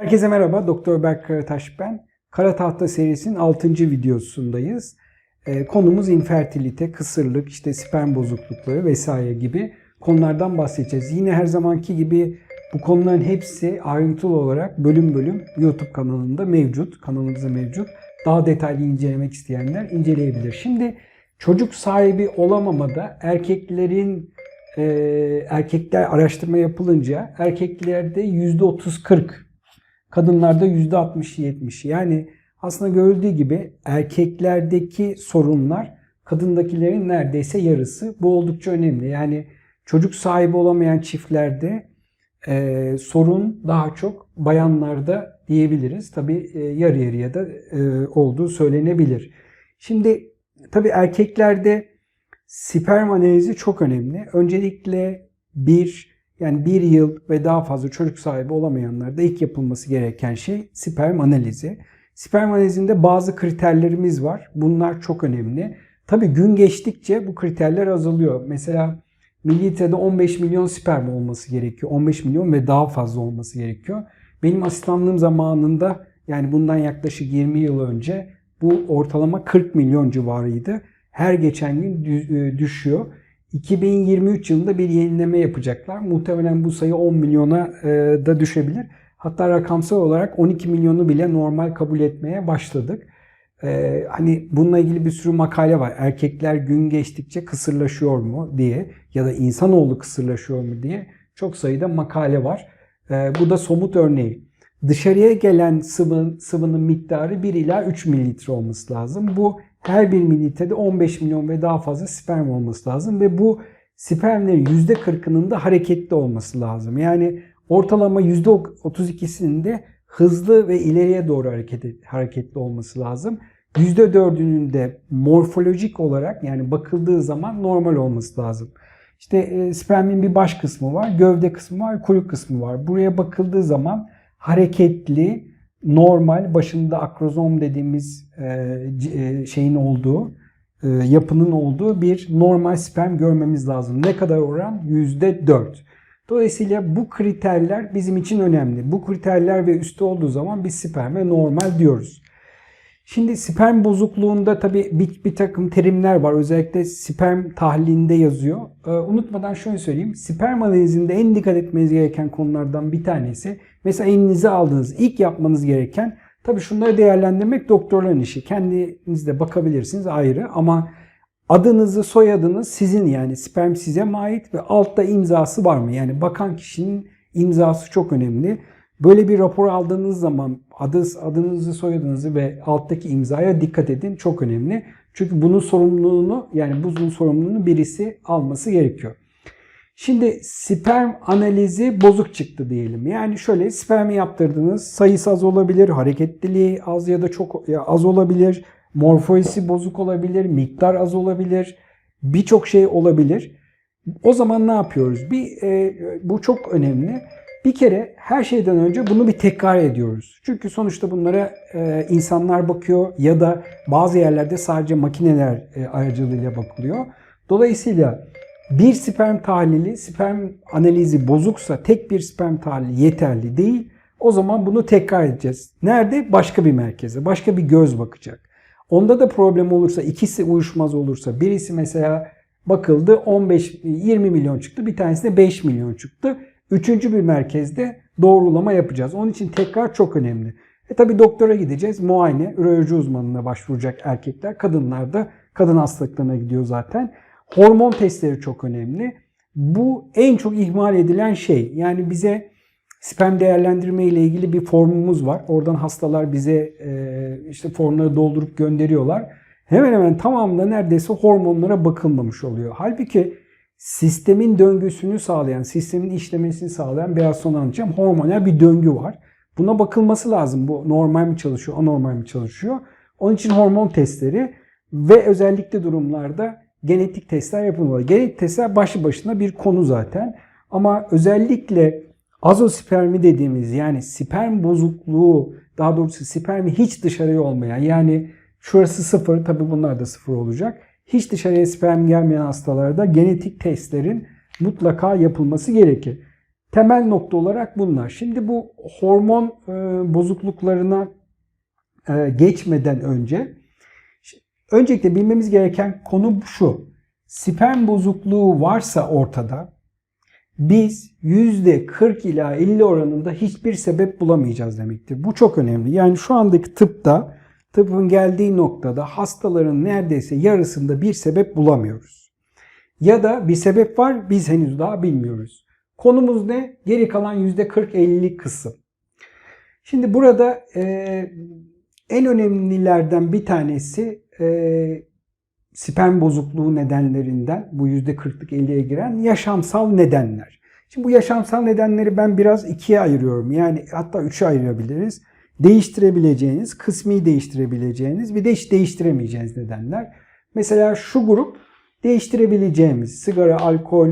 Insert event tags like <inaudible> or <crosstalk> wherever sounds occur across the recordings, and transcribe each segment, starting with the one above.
Herkese merhaba, Doktor Berk Karataş ben. Kara Tahta serisinin 6. videosundayız. Ee, konumuz infertilite, kısırlık, işte sperm bozuklukları vesaire gibi konulardan bahsedeceğiz. Yine her zamanki gibi bu konuların hepsi ayrıntılı olarak bölüm bölüm YouTube kanalında mevcut, kanalımızda mevcut. Daha detaylı incelemek isteyenler inceleyebilir. Şimdi çocuk sahibi olamamada erkeklerin e, erkekler araştırma yapılınca erkeklerde %30-40 kadınlarda %60-70 yani aslında görüldüğü gibi erkeklerdeki sorunlar kadındakilerin neredeyse yarısı. Bu oldukça önemli. Yani çocuk sahibi olamayan çiftlerde e, sorun daha çok bayanlarda diyebiliriz. Tabi e, yarı yarıya da e, olduğu söylenebilir. Şimdi tabi erkeklerde sperm analizi çok önemli. Öncelikle bir yani bir yıl ve daha fazla çocuk sahibi olamayanlarda ilk yapılması gereken şey sperm analizi. Sperm analizinde bazı kriterlerimiz var. Bunlar çok önemli. Tabi gün geçtikçe bu kriterler azalıyor. Mesela mililitrede 15 milyon sperm olması gerekiyor. 15 milyon ve daha fazla olması gerekiyor. Benim asistanlığım zamanında yani bundan yaklaşık 20 yıl önce bu ortalama 40 milyon civarıydı. Her geçen gün düşüyor. 2023 yılında bir yenileme yapacaklar. Muhtemelen bu sayı 10 milyona da düşebilir. Hatta rakamsal olarak 12 milyonu bile normal kabul etmeye başladık. Ee, hani bununla ilgili bir sürü makale var. Erkekler gün geçtikçe kısırlaşıyor mu diye ya da insanoğlu kısırlaşıyor mu diye çok sayıda makale var. Ee, bu da somut örneği. Dışarıya gelen sıvı, sıvının miktarı 1 ila 3 mililitre olması lazım. Bu her bir mililitrede 15 milyon ve daha fazla sperm olması lazım ve bu spermlerin %40'ının da hareketli olması lazım. Yani ortalama %32'sinin de hızlı ve ileriye doğru hareket, hareketli olması lazım. %4'ünün de morfolojik olarak yani bakıldığı zaman normal olması lazım. İşte e, spermin bir baş kısmı var, gövde kısmı var, kuyruk kısmı var. Buraya bakıldığı zaman hareketli, normal, başında akrozom dediğimiz şeyin olduğu, e, yapının olduğu bir normal sperm görmemiz lazım. Ne kadar oran? %4. Dolayısıyla bu kriterler bizim için önemli. Bu kriterler ve üstü olduğu zaman biz sperme normal diyoruz. Şimdi sperm bozukluğunda tabii bir, bir takım terimler var. Özellikle sperm tahlilinde yazıyor. Ee, unutmadan şöyle söyleyeyim. Sperm analizinde en dikkat etmeniz gereken konulardan bir tanesi. Mesela elinize aldığınız ilk yapmanız gereken tabii şunları değerlendirmek doktorların işi. Kendiniz de bakabilirsiniz ayrı ama adınızı, soyadınız sizin yani sperm size mi ait ve altta imzası var mı? Yani bakan kişinin imzası çok önemli. Böyle bir rapor aldığınız zaman adı, adınızı, soyadınızı ve alttaki imzaya dikkat edin. Çok önemli. Çünkü bunun sorumluluğunu yani bunun sorumluluğunu birisi alması gerekiyor. Şimdi sperm analizi bozuk çıktı diyelim. Yani şöyle spermi yaptırdınız. Sayısı az olabilir, hareketliliği az ya da çok ya az olabilir. Morfolojisi bozuk olabilir, miktar az olabilir. Birçok şey olabilir. O zaman ne yapıyoruz? Bir e, bu çok önemli. Bir kere her şeyden önce bunu bir tekrar ediyoruz. Çünkü sonuçta bunlara e, insanlar bakıyor ya da bazı yerlerde sadece makineler e, aracılığıyla bakılıyor. Dolayısıyla bir sperm tahlili, sperm analizi bozuksa tek bir sperm tahlili yeterli değil. O zaman bunu tekrar edeceğiz. Nerede? Başka bir merkeze, başka bir göz bakacak. Onda da problem olursa, ikisi uyuşmaz olursa, birisi mesela bakıldı 15-20 milyon çıktı, bir tanesi de 5 milyon çıktı. Üçüncü bir merkezde doğrulama yapacağız. Onun için tekrar çok önemli. E tabi doktora gideceğiz. Muayene, üroloji uzmanına başvuracak erkekler. Kadınlar da kadın hastalıklarına gidiyor zaten. Hormon testleri çok önemli. Bu en çok ihmal edilen şey. Yani bize sperm değerlendirme ile ilgili bir formumuz var. Oradan hastalar bize e, işte formları doldurup gönderiyorlar. Hemen hemen tamamında neredeyse hormonlara bakılmamış oluyor. Halbuki sistemin döngüsünü sağlayan, sistemin işlemesini sağlayan biraz sonra anlatacağım hormonal bir döngü var. Buna bakılması lazım. Bu normal mi çalışıyor, anormal mi çalışıyor? Onun için hormon testleri ve özellikle durumlarda genetik testler yapılmalı. Genetik testler başlı başına bir konu zaten. Ama özellikle azospermi dediğimiz yani sperm bozukluğu daha doğrusu spermi hiç dışarıya olmayan yani şurası sıfır tabi bunlar da sıfır olacak hiç dışarıya sperm gelmeyen hastalarda genetik testlerin mutlaka yapılması gerekir. Temel nokta olarak bunlar. Şimdi bu hormon e, bozukluklarına e, geçmeden önce öncelikle bilmemiz gereken konu şu. Sperm bozukluğu varsa ortada biz %40 ila 50 oranında hiçbir sebep bulamayacağız demektir. Bu çok önemli. Yani şu andaki tıpta tıbbın geldiği noktada hastaların neredeyse yarısında bir sebep bulamıyoruz. Ya da bir sebep var biz henüz daha bilmiyoruz. Konumuz ne? Geri kalan %40-50 kısım. Şimdi burada e, en önemlilerden bir tanesi e, sperm bozukluğu nedenlerinden bu %40'lık 50'ye giren yaşamsal nedenler. Şimdi bu yaşamsal nedenleri ben biraz ikiye ayırıyorum. Yani hatta üçe ayırabiliriz. Değiştirebileceğiniz, kısmi değiştirebileceğiniz bir de hiç değiştiremeyeceğiniz nedenler. Mesela şu grup değiştirebileceğimiz sigara, alkol,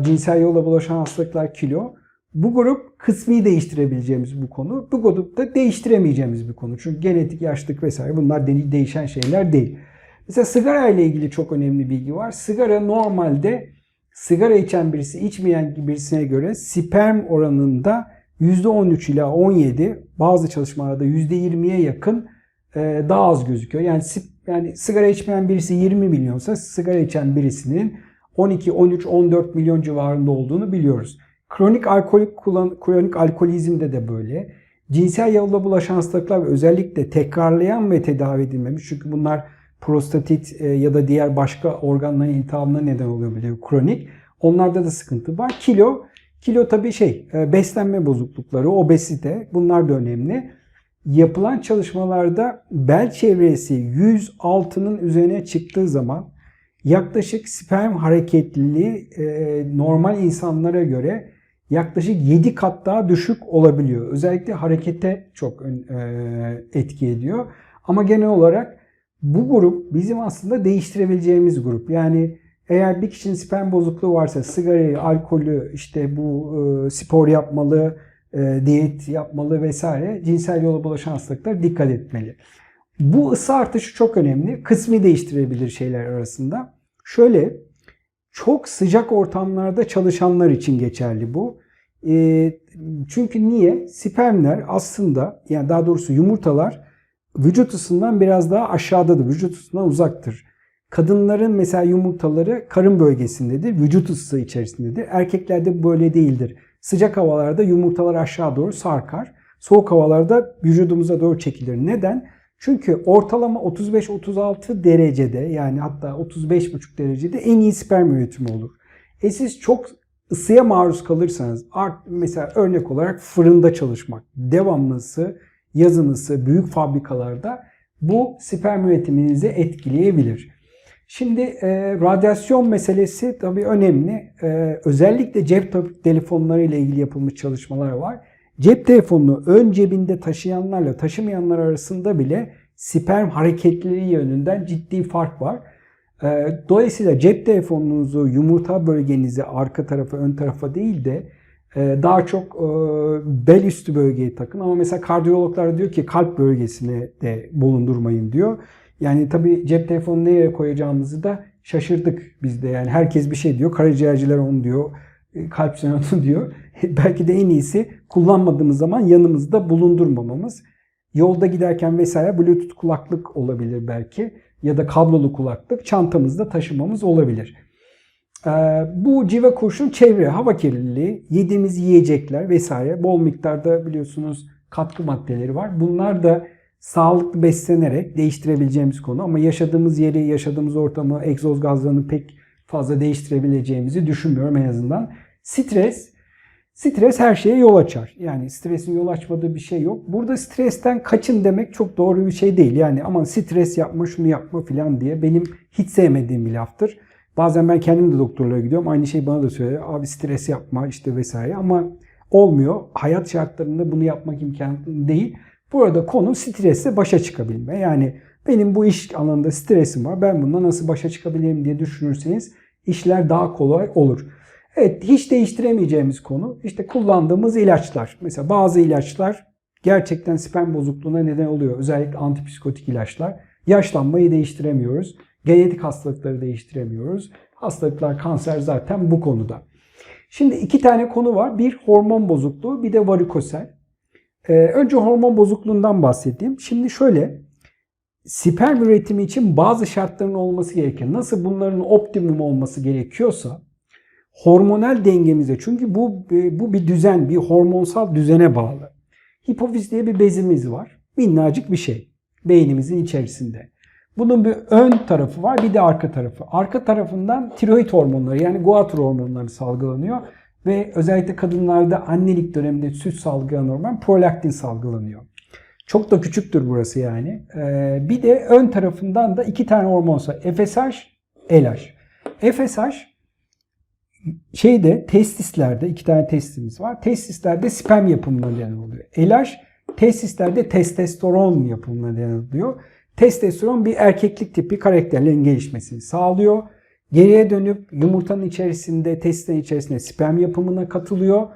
cinsel yolla bulaşan hastalıklar, kilo. Bu grup kısmi değiştirebileceğimiz bu konu. Bu grupta değiştiremeyeceğimiz bir konu. Çünkü genetik, yaşlık vesaire bunlar değişen şeyler değil. Mesela sigara ile ilgili çok önemli bilgi var. Sigara normalde sigara içen birisi içmeyen birisine göre sperm oranında %13 ila 17 bazı çalışmalarda %20'ye yakın e, daha az gözüküyor. Yani yani sigara içmeyen birisi 20 milyonsa sigara içen birisinin 12, 13, 14 milyon civarında olduğunu biliyoruz. Kronik alkolik kullan kronik alkolizmde de böyle. Cinsel yolla bulaşan hastalıklar özellikle tekrarlayan ve tedavi edilmemiş çünkü bunlar prostatit e, ya da diğer başka organların iltihabına neden oluyor biliyor kronik. Onlarda da sıkıntı var. Kilo, kilo tabii şey e, beslenme bozuklukları, obezite bunlar da önemli. Yapılan çalışmalarda bel çevresi 106'nın üzerine çıktığı zaman yaklaşık sperm hareketliliği e, normal insanlara göre yaklaşık 7 kat daha düşük olabiliyor. Özellikle harekete çok etki ediyor. Ama genel olarak bu grup bizim aslında değiştirebileceğimiz grup. Yani eğer bir kişinin sperm bozukluğu varsa sigarayı, alkolü, işte bu e, spor yapmalı, e, diyet yapmalı vesaire cinsel yola bulaşan hastalıklara dikkat etmeli. Bu ısı artışı çok önemli. Kısmi değiştirebilir şeyler arasında. Şöyle çok sıcak ortamlarda çalışanlar için geçerli bu. E, çünkü niye? Spermler aslında yani daha doğrusu yumurtalar vücut ısısından biraz daha aşağıdadır. Vücut ısısından uzaktır. Kadınların mesela yumurtaları karın bölgesindedir. Vücut ısısı içerisindedir. Erkeklerde böyle değildir. Sıcak havalarda yumurtalar aşağı doğru sarkar. Soğuk havalarda vücudumuza doğru çekilir. Neden? Çünkü ortalama 35-36 derecede yani hatta 35,5 derecede en iyi sperm üretimi olur. E siz çok ısıya maruz kalırsanız mesela örnek olarak fırında çalışmak, devamlı ısı, yazın ısı, büyük fabrikalarda bu sperm üretiminizi etkileyebilir. Şimdi e, radyasyon meselesi tabii önemli. E, özellikle cep telefonları ile ilgili yapılmış çalışmalar var. Cep telefonunu ön cebinde taşıyanlarla taşımayanlar arasında bile sperm hareketliliği yönünden ciddi fark var. E, dolayısıyla cep telefonunuzu yumurta bölgenizi arka tarafa ön tarafa değil de e, daha çok e, bel üstü bölgeyi takın ama mesela kardiyologlar diyor ki kalp bölgesine de bulundurmayın diyor. Yani tabii cep telefonu nereye koyacağımızı da şaşırdık biz de. Yani herkes bir şey diyor. Karaciğerciler onu diyor. E, kalp onu <laughs> diyor. <laughs> Belki de en iyisi kullanmadığımız zaman yanımızda bulundurmamamız. Yolda giderken vesaire bluetooth kulaklık olabilir belki ya da kablolu kulaklık çantamızda taşımamız olabilir. Ee, bu civa kurşun çevre, hava kirliliği, yediğimiz yiyecekler vesaire bol miktarda biliyorsunuz katkı maddeleri var. Bunlar da sağlıklı beslenerek değiştirebileceğimiz konu ama yaşadığımız yeri, yaşadığımız ortamı, egzoz gazlarını pek fazla değiştirebileceğimizi düşünmüyorum en azından. Stres, stres her şeye yol açar. Yani stresin yol açmadığı bir şey yok. Burada stresten kaçın demek çok doğru bir şey değil. Yani aman stres yapma, şunu yapma falan diye benim hiç sevmediğim bir laftır. Bazen ben kendim de doktorlara gidiyorum. Aynı şey bana da söylüyor. Abi stres yapma işte vesaire ama olmuyor. Hayat şartlarında bunu yapmak imkanı değil. Burada konu stresle başa çıkabilme. Yani benim bu iş alanında stresim var. Ben bununla nasıl başa çıkabilirim diye düşünürseniz işler daha kolay olur. Evet hiç değiştiremeyeceğimiz konu işte kullandığımız ilaçlar. Mesela bazı ilaçlar gerçekten sperm bozukluğuna neden oluyor. Özellikle antipsikotik ilaçlar. Yaşlanmayı değiştiremiyoruz. Genetik hastalıkları değiştiremiyoruz. Hastalıklar, kanser zaten bu konuda. Şimdi iki tane konu var. Bir hormon bozukluğu, bir de varikosel. Ee, önce hormon bozukluğundan bahsedeyim. Şimdi şöyle, sperm üretimi için bazı şartların olması gerekir. Nasıl bunların optimum olması gerekiyorsa, hormonal dengemize, çünkü bu bu bir düzen, bir hormonsal düzene bağlı. Hipofiz diye bir bezimiz var. Minnacık bir şey beynimizin içerisinde. Bunun bir ön tarafı var bir de arka tarafı. Arka tarafından tiroid hormonları yani Goitre hormonları salgılanıyor. Ve özellikle kadınlarda annelik döneminde süt salgılanan hormon prolaktin salgılanıyor. Çok da küçüktür burası yani. Ee, bir de ön tarafından da iki tane hormon var. FSH, LH. FSH şeyde testislerde iki tane testimiz var. Testislerde sperm yapımına neden oluyor. LH testislerde testosteron yapımına neden oluyor. Testosteron bir erkeklik tipi karakterlerin gelişmesini sağlıyor. Geriye dönüp yumurtanın içerisinde, testislerin içerisinde sperm yapımına katılıyor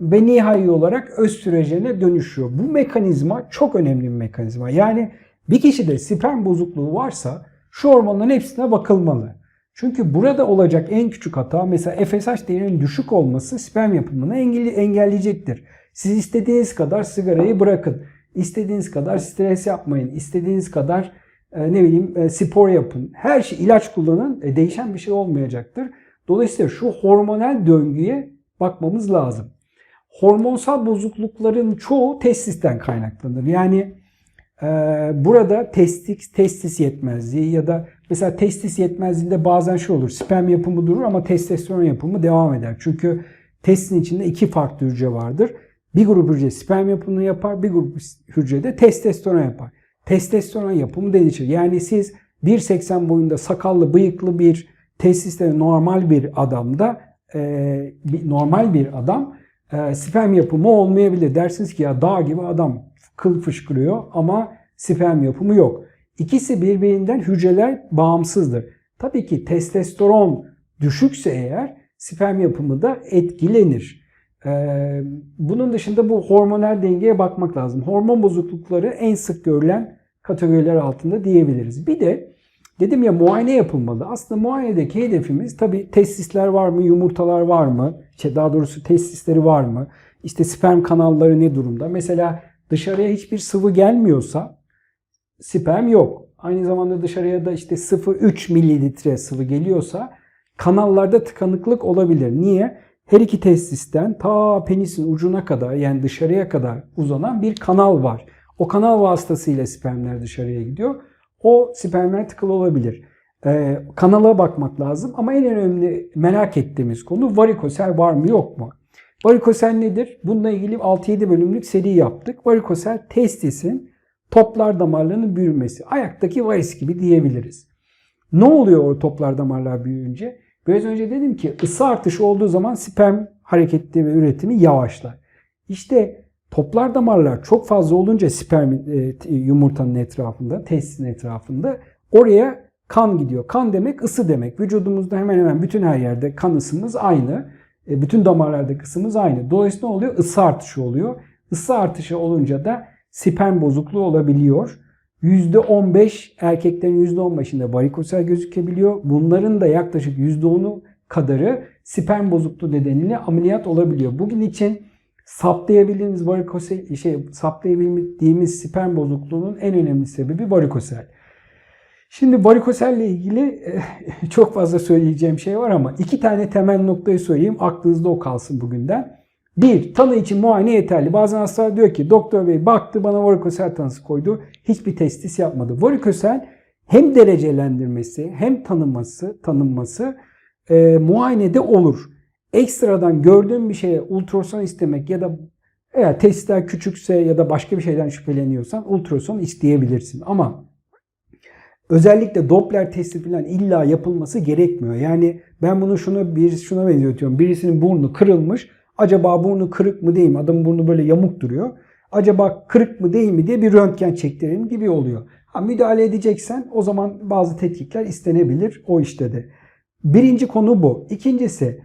ve nihai olarak östrojene dönüşüyor. Bu mekanizma çok önemli bir mekanizma. Yani bir kişide sperm bozukluğu varsa şu hormonların hepsine bakılmalı. Çünkü burada olacak en küçük hata mesela FSH değerinin düşük olması sperm yapımını engelleyecektir. Siz istediğiniz kadar sigarayı bırakın. İstediğiniz kadar stres yapmayın. İstediğiniz kadar e, ne bileyim e, spor yapın. Her şey ilaç kullanın. E, değişen bir şey olmayacaktır. Dolayısıyla şu hormonal döngüye bakmamız lazım. Hormonsal bozuklukların çoğu testisten kaynaklanır. Yani e, burada testis, testis yetmezliği ya da mesela testis yetmezliğinde bazen şey olur. Sperm yapımı durur ama testosteron yapımı devam eder. Çünkü testin içinde iki farklı hücre vardır. Bir grup hücre sperm yapımını yapar, bir grup hücre de testosteron yapar. Testosteron yapımı değişir. Yani siz 1.80 boyunda sakallı, bıyıklı bir testisleri normal bir adamda e, normal bir adam e, sperm yapımı olmayabilir. Dersiniz ki ya dağ gibi adam kıl fışkırıyor ama sperm yapımı yok. İkisi birbirinden hücreler bağımsızdır. Tabii ki testosteron düşükse eğer sperm yapımı da etkilenir. Ee, bunun dışında bu hormonal dengeye bakmak lazım. Hormon bozuklukları en sık görülen kategoriler altında diyebiliriz. Bir de dedim ya muayene yapılmalı. Aslında muayenedeki hedefimiz tabi testisler var mı, yumurtalar var mı? İşte daha doğrusu testisleri var mı? İşte sperm kanalları ne durumda? Mesela dışarıya hiçbir sıvı gelmiyorsa sperm yok. Aynı zamanda dışarıya da işte 0,3 mililitre sıvı geliyorsa kanallarda tıkanıklık olabilir. Niye? Her iki testisten ta penisin ucuna kadar yani dışarıya kadar uzanan bir kanal var. O kanal vasıtasıyla spermler dışarıya gidiyor. O spermler tıkalı olabilir. Ee, kanala bakmak lazım ama en önemli merak ettiğimiz konu varikosel var mı yok mu? Varikosel nedir? Bununla ilgili 6-7 bölümlük seri yaptık. Varikosel testisin toplar damarlarının büyümesi. Ayaktaki varis gibi diyebiliriz. Ne oluyor o toplar damarlar büyüyünce? Biraz önce dedim ki ısı artışı olduğu zaman sperm hareketli ve üretimi yavaşlar. İşte toplar damarlar çok fazla olunca sperm e, yumurtanın etrafında, testisin etrafında oraya kan gidiyor. Kan demek ısı demek. Vücudumuzda hemen hemen bütün her yerde kan ısımız aynı. E, bütün damarlarda ısımız aynı. Dolayısıyla ne oluyor? Isı artışı oluyor. Isı artışı olunca da sperm bozukluğu olabiliyor. %15 erkeklerin %15'inde varikosel gözükebiliyor. Bunların da yaklaşık %10'u kadarı sperm bozukluğu nedeniyle ameliyat olabiliyor. Bugün için saptayabildiğimiz varikosel şey saptayabildiğimiz sperm bozukluğunun en önemli sebebi varikosel. Şimdi varikoselle ilgili <laughs> çok fazla söyleyeceğim şey var ama iki tane temel noktayı söyleyeyim. Aklınızda o kalsın bugünden. Bir, tanı için muayene yeterli. Bazen hastalar diyor ki doktor bey baktı bana varikosel tanısı koydu. Hiçbir testis yapmadı. Varikosel hem derecelendirmesi hem tanınması, tanınması e, muayenede olur. Ekstradan gördüğün bir şeye ultrason istemek ya da eğer testler küçükse ya da başka bir şeyden şüpheleniyorsan ultrason isteyebilirsin. Ama özellikle Doppler testi falan illa yapılması gerekmiyor. Yani ben bunu şuna bir şuna benzetiyorum. Birisinin burnu kırılmış Acaba burnu kırık mı değil mi? Adamın burnu böyle yamuk duruyor. Acaba kırık mı değil mi diye bir röntgen çektirelim gibi oluyor. Ha, müdahale edeceksen o zaman bazı tetkikler istenebilir o işte de. Birinci konu bu. İkincisi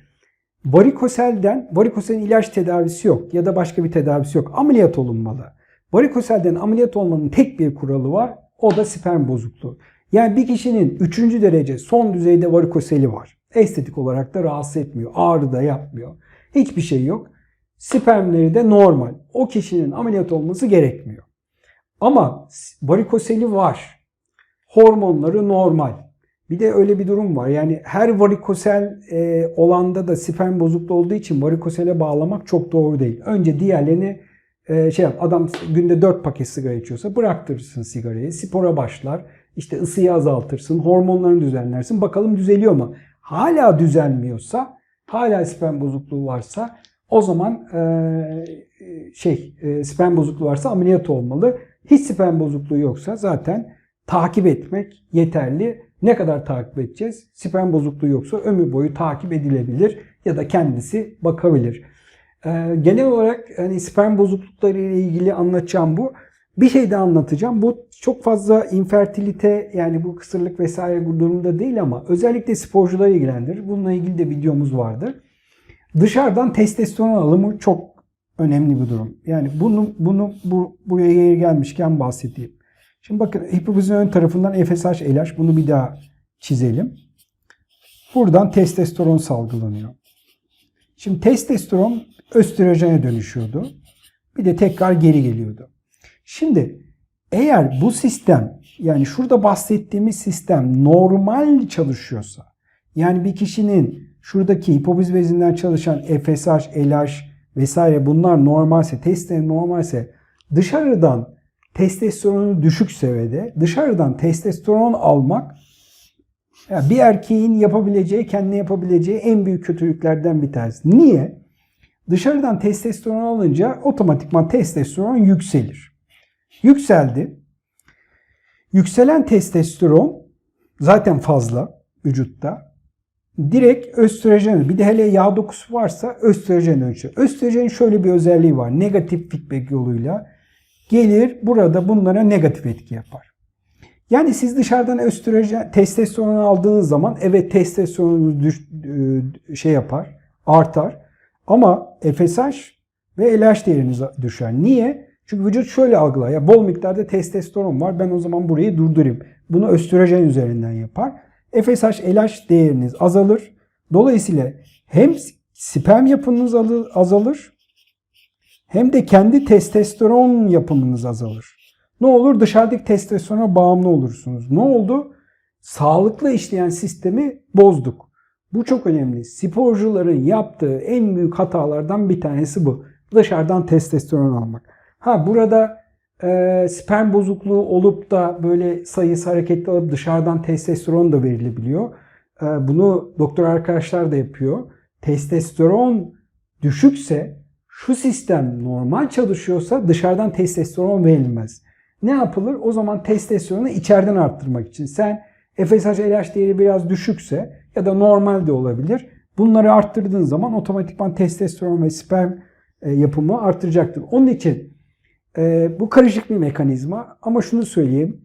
varikoselden, varikoselin ilaç tedavisi yok ya da başka bir tedavisi yok. Ameliyat olunmalı. Varikoselden ameliyat olmanın tek bir kuralı var. O da sperm bozukluğu. Yani bir kişinin üçüncü derece son düzeyde varikoseli var. Estetik olarak da rahatsız etmiyor. Ağrı da yapmıyor. Hiçbir şey yok. Spermleri de normal. O kişinin ameliyat olması gerekmiyor. Ama varikoseli var. Hormonları normal. Bir de öyle bir durum var. Yani her varikosel e, olanda da sperm bozukluğu olduğu için varikosele bağlamak çok doğru değil. Önce diğerlerini e, şey yap. Adam günde 4 paket sigara içiyorsa bıraktırırsın sigarayı. Spora başlar. İşte ısıyı azaltırsın. Hormonlarını düzenlersin. Bakalım düzeliyor mu? Hala düzelmiyorsa, hala sperm bozukluğu varsa o zaman e, şey e, sperm bozukluğu varsa ameliyat olmalı. Hiç sperm bozukluğu yoksa zaten takip etmek yeterli. Ne kadar takip edeceğiz? Sperm bozukluğu yoksa ömür boyu takip edilebilir ya da kendisi bakabilir. Ee, genel olarak hani sperm bozuklukları ile ilgili anlatacağım bu. Bir şey daha anlatacağım. Bu çok fazla infertilite yani bu kısırlık vesaire bu durumda değil ama özellikle sporcuları ilgilendirir. Bununla ilgili de videomuz vardır. Dışarıdan testosteron alımı çok önemli bir durum. Yani bunu bunu bu buraya yeri gelmişken bahsedeyim. Şimdi bakın hipofizin ön tarafından FSH LH bunu bir daha çizelim. Buradan testosteron salgılanıyor. Şimdi testosteron östrojene dönüşüyordu. Bir de tekrar geri geliyordu. Şimdi eğer bu sistem yani şurada bahsettiğimiz sistem normal çalışıyorsa yani bir kişinin şuradaki hipofiz bezinden çalışan FSH, LH vesaire bunlar normalse, testleri normalse dışarıdan testosteronu düşük seviyede dışarıdan testosteron almak yani bir erkeğin yapabileceği, kendine yapabileceği en büyük kötülüklerden bir tanesi. Niye? Dışarıdan testosteron alınca otomatikman testosteron yükselir. Yükseldi. Yükselen testosteron zaten fazla vücutta. Direkt östrojen, bir de hele yağ dokusu varsa östrojen ölçü. Östrojenin şöyle bir özelliği var. Negatif feedback yoluyla gelir burada bunlara negatif etki yapar. Yani siz dışarıdan östrojen, testosteron aldığınız zaman evet testosteronunuz düş, şey yapar, artar. Ama FSH ve LH değeriniz düşer. Niye? Çünkü vücut şöyle algılar. Ya bol miktarda testosteron var. Ben o zaman burayı durdurayım. Bunu östrojen üzerinden yapar. FSH, LH değeriniz azalır. Dolayısıyla hem sperm yapınız azalır hem de kendi testosteron yapımınız azalır. Ne olur? Dışarıdaki testosterona bağımlı olursunuz. Ne oldu? Sağlıklı işleyen sistemi bozduk. Bu çok önemli. Sporcuların yaptığı en büyük hatalardan bir tanesi bu. Dışarıdan testosteron almak. Ha burada e, sperm bozukluğu olup da böyle sayısı hareketli alıp dışarıdan testosteron da verilebiliyor. E, bunu doktor arkadaşlar da yapıyor. Testosteron düşükse şu sistem normal çalışıyorsa dışarıdan testosteron verilmez. Ne yapılır? O zaman testosteronu içeriden arttırmak için sen FSH LH değeri biraz düşükse ya da normal de olabilir. Bunları arttırdığın zaman otomatikman testosteron ve sperm e, yapımı artacaktır. Onun için e, bu karışık bir mekanizma ama şunu söyleyeyim.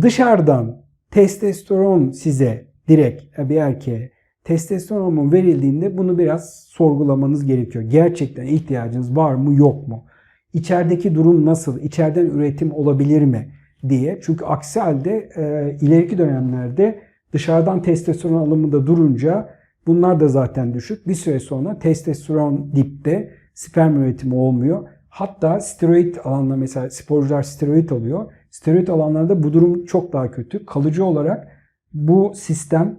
Dışarıdan testosteron size direkt bir erkeğe testosteron verildiğinde bunu biraz sorgulamanız gerekiyor. Gerçekten ihtiyacınız var mı yok mu? İçerideki durum nasıl? İçeriden üretim olabilir mi? diye. Çünkü aksi halde e, ileriki dönemlerde dışarıdan testosteron alımında durunca bunlar da zaten düşük. Bir süre sonra testosteron dipte sperm üretimi olmuyor. Hatta steroid alanlar mesela sporcular steroid alıyor. Steroid alanlarda bu durum çok daha kötü. Kalıcı olarak bu sistem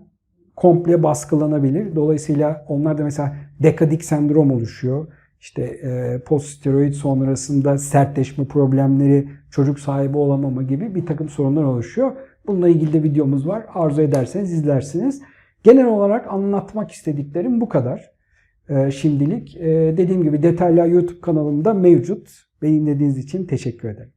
komple baskılanabilir. Dolayısıyla onlarda mesela dekadik sendrom oluşuyor. İşte e, post steroid sonrasında sertleşme problemleri, çocuk sahibi olamama gibi bir takım sorunlar oluşuyor. Bununla ilgili de videomuz var. Arzu ederseniz izlersiniz. Genel olarak anlatmak istediklerim bu kadar. E, şimdilik e, dediğim gibi detaylar YouTube kanalımda mevcut. Beni dinlediğiniz için teşekkür ederim.